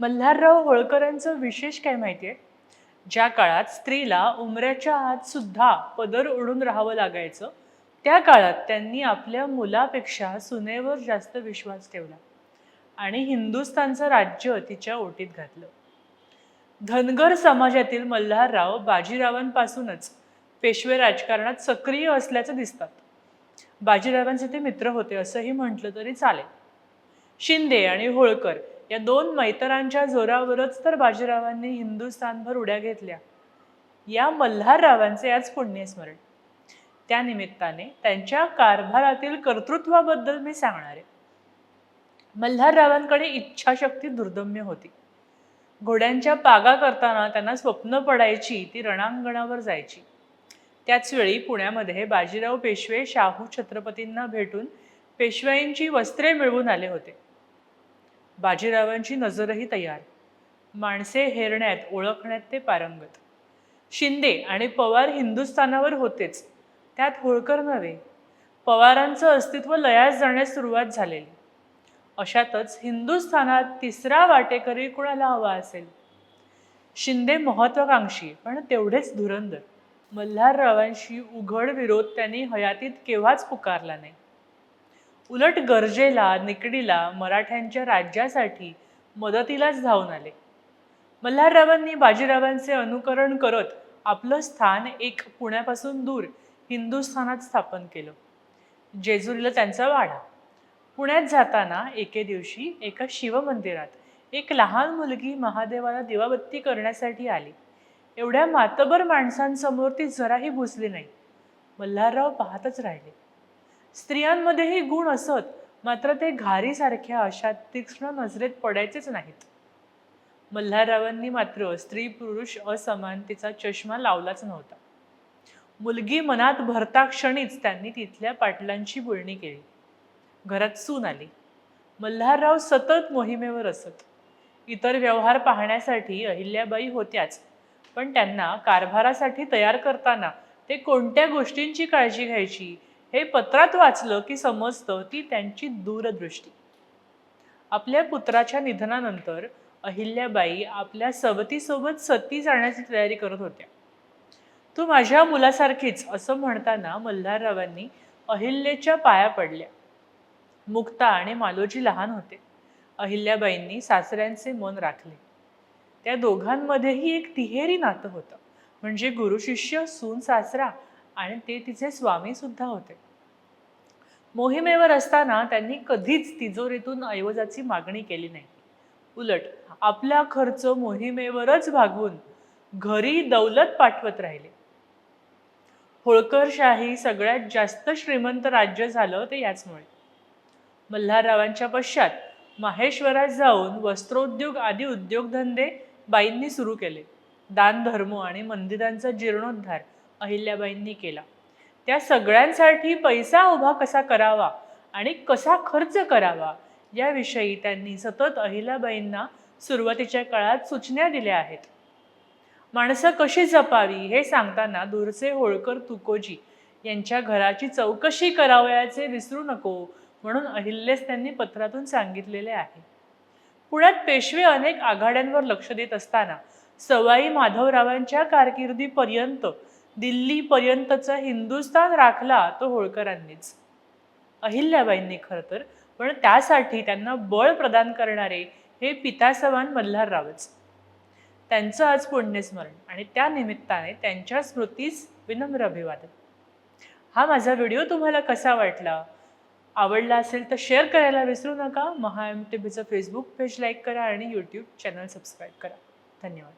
मल्हारराव होळकरांचं विशेष काय माहिती आहे ज्या काळात स्त्रीला उमऱ्याच्या आत सुद्धा पदर ओढून राहावं लागायचं त्या काळात त्यांनी आपल्या मुलापेक्षा सुनेवर जास्त विश्वास ठेवला आणि हिंदुस्थानचं राज्य तिच्या ओटीत घातलं. धनगर समाजातील मल्हारराव बाजीरावांपासूनच पेशवे राजकारणात सक्रिय असल्याचं दिसतात. बाजीरावांचे ते मित्र होते असंही म्हटलं तरी चालेल. शिंदे आणि होळकर या दोन मैतरांच्या जोरावरच तर बाजीरावांनी हिंदुस्थानभर उड्या घेतल्या. या मल्हाररावांचे आज पुण्यस्मरण. त्यानिमित्ताने त्यांच्या कारभारातील कर्तृत्वाबद्दल मी सांगणार आहे. मल्हाररावांकडे इच्छाशक्ती दुर्दम्य होती. घोड्यांच्या पागा करताना त्यांना स्वप्न पडायची ती रणांगणावर जायची. त्याच वेळी पुण्यामध्ये बाजीराव पेशवे शाहू छत्रपतींना भेटून पेशव्यांची वस्त्रे मिळवून आले होते. बाजीरावांची नजरही तयार. माणसे हेरण्यात ओळखण्यात ते पारंगत. शिंदे आणि पवार हिंदुस्थानावर होतेच. त्यात होळकर नव्हे पवारांचं अस्तित्व लयास जाण्यास सुरुवात झालेली. अशातच हिंदुस्थानात तिसरा वाटेकरी कुणाला हवा असेल? शिंदे महत्वाकांक्षी पण तेवढेच धुरंदर मल्हाररावांशी उघड विरोध त्यांनी हयातीत केव्हाच पुकारला नाही. उलट गरजेला निकडीला मराठ्यांच्या राज्यासाठी मदतीलाच धावून आले. मल्हाररावांनी बाजीरावांचे अनुकरण करत आपलं स्थान एक पुण्यापासून दूर हिंदुस्थानात स्थापन केलं. जेजुरीला त्यांचा वाडा. पुण्यात जाताना एके दिवशी एका शिवमंदिरात एक लहान मुलगी महादेवाला दिवाबत्ती करण्यासाठी आली. एवढ्या मातबर माणसांसमोर ती जराही भुसली नाही. मल्हारराव पाहतच राहिले. स्त्रियांमध्येही गुण असत मात्र ते घारीसारख्या अशा तीक्ष्ण नजरेत पडायचेच नाहीत. मल्हाररावांनी मात्र स्त्री पुरुष असमानतेचा चष्मा लावलाच नव्हता. मुलगी मनात भरता क्षणीच त्यांनी तिथल्या पाटलांची बोलणी केली. घरात सून आली. मल्हारराव सतत मोहिमेवर असत. इतर व्यवहार पाहण्यासाठी अहिल्याबाई होत्याच पण त्यांना कारभारासाठी तयार करताना ते कोणत्या गोष्टींची काळजी घ्यायची हे पत्रात वाचलं की समजतं ती त्यांची दूरदृष्टी. आपल्या पुत्राच्या निधनानंतर अहिल्याबाई आपल्या सवतीसोबत सती जाण्याची तयारी करत होत्या. तू माझ्या मुलासारखीच असं म्हणताना मल्हाररावांनी अहिल्याच्या पाया पडल्या. मुक्ता आणि मालोजी लहान होते. अहिल्याबाईंनी सासऱ्यांचे मन राखले. त्या दोघांमध्येही एक तिहेरी नातं होतं. म्हणजे गुरु शिष्य सून सासरा आणि ते तिचे स्वामीसुद्धा होते. मोहिमेवर असताना त्यांनी कधीच तिजोरीतून ऐवजाची मागणी केली नाही. उलट आपला खर्च मोहिमेवरच भागवून घरी दौलत पाठवत राहिले. होळकरशाही सगळ्यात जास्त श्रीमंत राज्य झालं ते याचमुळे. मल्हाररावांच्या पश्चात माहेश्वरात जाऊन वस्त्रोद्योग आदी उद्योगधंदे बाईंनी सुरू केले. दानधर्म आणि मंदिरांचा जीर्णोद्धार अहिल्याबाईंनी केला. त्या सगळ्यांसाठी पैसा उभा कसा करावा आणि कसा खर्च करावा याविषयी त्यांनी सतत अहिल्याबाईंना सुरुवातीच्या काळात सूचना दिल्या आहेत. माणसं कशी जपावी हे सांगताना दूरचे होळकर तुकोजी यांच्या घराची चौकशी करावयाचे विसरू नको म्हणून अहिल्यास त्यांनी पत्रातून सांगितलेले आहे. पुण्यात पेशवे अनेक आघाड्यांवर लक्ष देत असताना सवाई माधवरावांच्या कारकिर्दीपर्यंत दिल्लीपर्यंतचा हिंदुस्थान राखला तो होळकरांनीच. अहिल्याबाईंनी खरं तर पण त्यासाठी त्यांना बळ प्रदान करणारे हे पितासवान मल्हाररावच. त्यांचं आज पुण्यस्मरण आणि त्या निमित्ताने त्यांच्या स्मृतीस विनम्र अभिवादन. हा माझा व्हिडिओ तुम्हाला कसा वाटला? आवडला असेल तर शेअर करायला विसरू नका. महा एम टी व्हीचं फेसबुक पेज लाईक करा आणि यूट्यूब चॅनल सबस्क्राईब करा. धन्यवाद.